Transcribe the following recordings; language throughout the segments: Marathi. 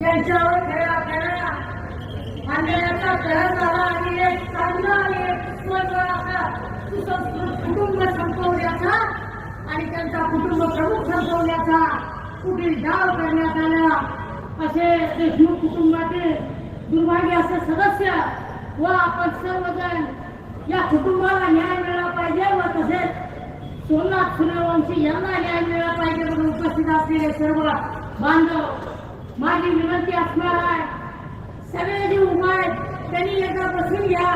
त्यांच्यावर खेळा आपल्याला अन्यायाचा खेळ झाला आणि एक चांगला आणि एक सुसंस्कृत असा सुसंस्कृत कुटुंब संपवण्याचा आणि त्यांचा कुटुंब प्रमुख संपवण्याचा कुठील डाव करण्यात आला. असे देशमुख कुटुंबातील दुर्भाग्य असे सदस्य व आपण सर्वजण या कुटुंबाला न्याय मिळाला पाहिजे व तसेच सोमनाथ सूर्यवंशी यांना न्याय मिळाला पाहिजे म्हणून उपस्थित असलेले सर्व बांधव माझी विनंती असणार आहे. सगळे जे उभा आहेत त्यांनी एकदा बसून घ्या.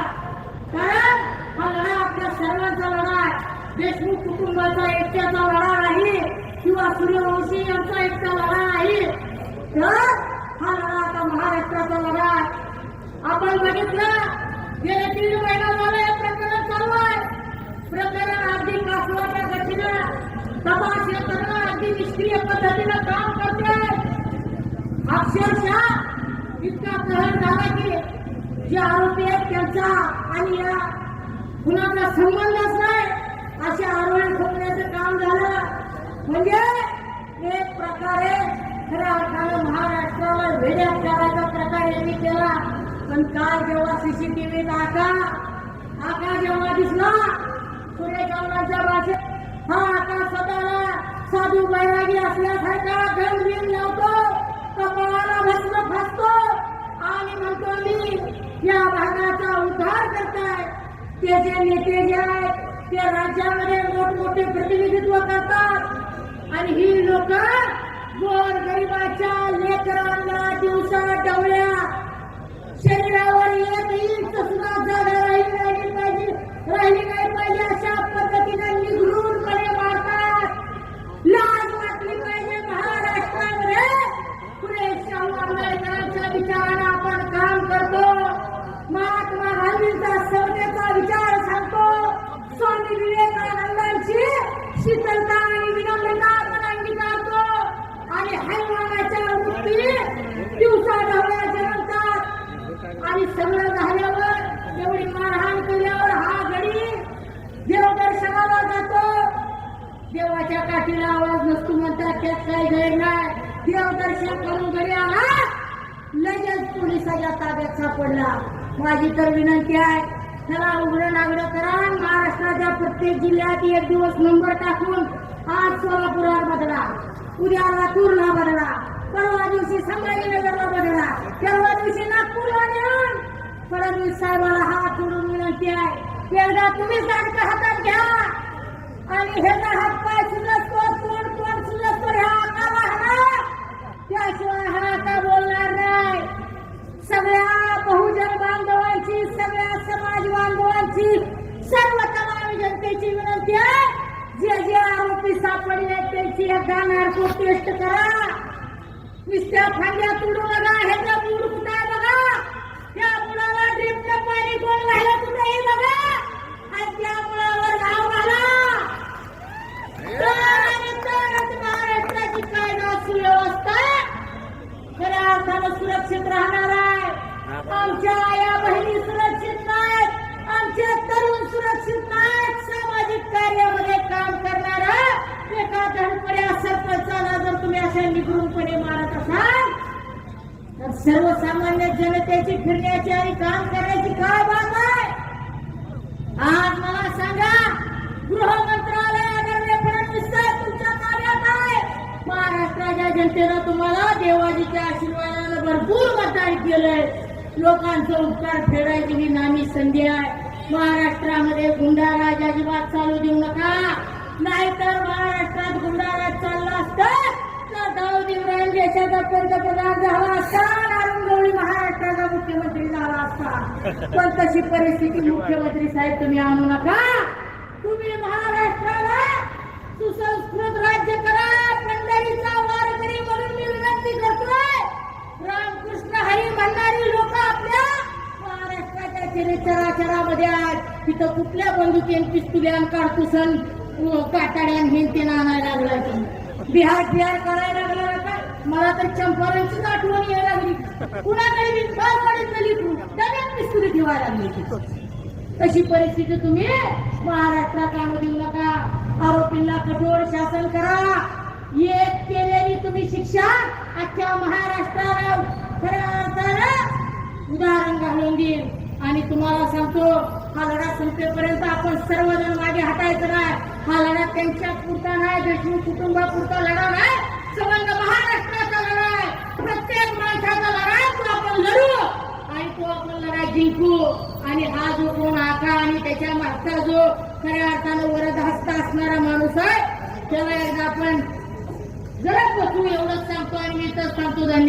कारण हा लढा आपल्या सर्वांचा लढा आहे. देशमुख कुटुंबाचा एकट्याचा लढा नाही किंवा सूर्यवंशी यांचा एकटा लढा नाही. तर हा लढा आता महाराष्ट्राचा लढा आहे. आपण बघितलं गेले तीन महिना झाले हे प्रकरण चालू आहे. प्रकरण अगदी कासवाच्या गतीनं तपास यंत्रणा अगदी निष्क्रिय पद्धतीनं अक्षरशः इतका कहर झाला की जे आरोपी आहेत त्यांचा आणि या कुणाचा संबंधच नाही असे आरोहण ठोकण्याचं काम झालं. म्हणजे एक प्रकारे खऱ्या अर्थानं महाराष्ट्राला वेड्यात करायचा प्रकार यांनी केला. पण काल जेव्हा सीसीटीव्हीत आका आका जेव्हा दिसला सूर्यकांताच्या भाषेत हा आका स्वतःला साधू बैरागी असल्यासारखा गणबिन लावतो आणि म्हणतो मी या भागाचा उद्धार करताय. त्याचे नेते जे आहेत ते राज्यामध्ये मोठमोठे प्रतिनिधित्व करतात. आणि ही लोक देवाच्या आवाज नसतो म्हणतात त्यात काही गैर नाही. देवदर्शन करून घरी आला. लगेच पोलिसाच्या ताब्यात सापडला. माझी तर विनंती आहे त्याला उघडं नागडं करा. महाराष्ट्राच्या प्रत्येक जिल्ह्यात एक दिवस नंबर टाकून आज सोलापुरात बदला. उद्या लातूरला बदला. परवा दिवशी संभाजीनगरला बदला. परवा दिवशी नागपूरला नेऊन. फडणवीस साहेबाला हात जोडून विनंती आहे एकदा तुम्ही सारखं हातात घ्या. आणि ह्याचा हात पाय सुद्धा तोंड तोंड सुलसतो ह्या आकाला हरा त्याशिवाय हा का बोलणार नाही सगळ्या बहुजन बांधवांची सगळ्या समाज बांधवांची सर्व तमाम जनतेची विनंती आहे जे जे आरोपी सापडले त्यांची एकदा नार्को टेस्ट करा. नुसत्या फांद्या तुडू नका ह्याचा मूड कुठं आहे बघा. त्या मुलाला ड्रिपचं पाणी कोण राहिलं कुठेही बघा. आणि त्या मुलावर गाव घाला. तरच महाराष्ट्राची कायदा सुव्यवस्था खऱ्या अर्थानं सुरक्षित राहणार आहे. आमच्या अशा निगरूनपणे मारत असाल तर सर्वसामान्य जनतेची फिरण्याची आणि काम करण्याची काय बाब आहे? आज मला सांगा गृह मंत्रालय फडणवीस साहेब तुमच्या कार्यात आहे? महाराष्ट्राच्या जनतेनं तुम्हाला देवाजीच्या आशीर्वादानं भरपूर मतदान केलंय. लोकांचा उपकार फेडायची ही नामी संधी आहे. महाराष्ट्रामध्ये गुंडाराज अजिबात चालू देऊ नका. नाहीतर महाराष्ट्रात गुंडाराज चालला असतं. आपला दाऊद इब्राहिम देशाचा पंतप्रधान झाला असता. आणि महाराष्ट्राचा मुख्यमंत्री झाला असता. पण तशी परिस्थिती मुख्यमंत्री साहेब तुम्ही आणू नका. तुम्ही महाराष्ट्राला सुसंस्कृत राज्य करा. पंढरीचा वारकरी म्हणून मी विनंती करतोय. रामकृष्ण हरी म्हणणारी लोक आपल्या महाराष्ट्राच्या चरित्राचरामध्ये आहेत. तिथं कुठल्या बंदुकीन पिस्तुल्यान काढतुसन काटाड्यान हे ते नाणायला लागला तुम्ही. बिहार बिहार करायला लागला काय? मला तर चंपारणचीच आठवण यायला लागली. कुणाकडे मी फार मागितलेली तू? त्याने ठेवायला लागली तशी परिस्थिती तुम्ही महाराष्ट्रात आणू देऊ नका. आरोपींना कठोर शासन करा. एक केलेली तुम्ही शिक्षा अख्ख्या महाराष्ट्राला खऱ्या अर्थानं उदाहरण घालून देईल आणि तुम्हाला सांगतो हा लढा संपेपर्यंत आपण सर्वजण मागे हटायचं नाही. हा लढा त्यांच्या पुरता नाही देशमुख कुटुंबापुरता लढा नाही संबंध महाराष्ट्राचा लढा आहे. प्रत्येक माणसाचा लढा आहे, तो आपण लढू. आणि तो आपण लढा जिंकू. आणि हा जो कोण आका आणि त्याच्या मागचा जो खऱ्या अर्थानं वरद हस्त असणारा माणूस आहे त्याला एकदा आपण जरा बसू एवढंच सांगतो आणि मी तर सांगतो धन्यवाद.